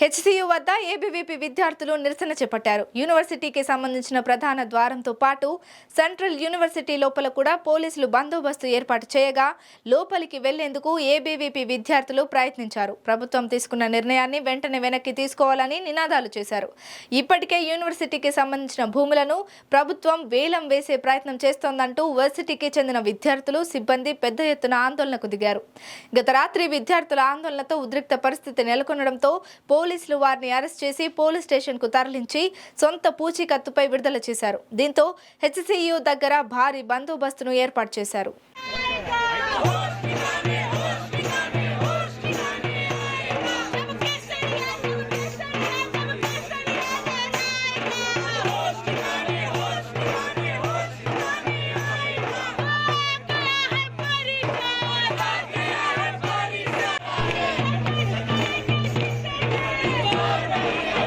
HCU వద్ద ABVP విద్యార్థులు నిరసన చేపట్టారు. యూనివర్సిటీకి సంబంధించిన ప్రధాన ద్వారంతో పాటు సెంట్రల్ యూనివర్సిటీ లోపల కూడా పోలీసులు బందోబస్తు ఏర్పాటు చేయగా లోపలికి వెళ్ళేందుకు ఏబీవీపీ విద్యార్థులు ప్రయత్నించారు. ప్రభుత్వం తీసుకున్న నిర్ణయాన్ని వెంటనే వెనక్కి తీసుకోవాలని నినాదాలు చేశారు. ఇప్పటికే యూనివర్సిటీకి సంబంధించిన భూములను ప్రభుత్వం వేలం వేసే ప్రయత్నం చేస్తోందంటూ వర్సిటీకి చెందిన విద్యార్థులు సిబ్బంది పెద్ద ఎత్తున ఆందోళనకు దిగారు. గత రాత్రి విద్యార్థుల ఆందోళనతో ఉద్రిక్త పరిస్థితి నెలకొనడంతో పోలీసులు వారిని అరెస్ట్ చేసి పోలీస్ స్టేషన్కు తరలించి సొంత పూచీకత్తుపై విడుదల చేశారు. దీంతో హెచ్సియు దగ్గర భారీ బందోబస్తును ఏర్పాటు చేశారు. Amen.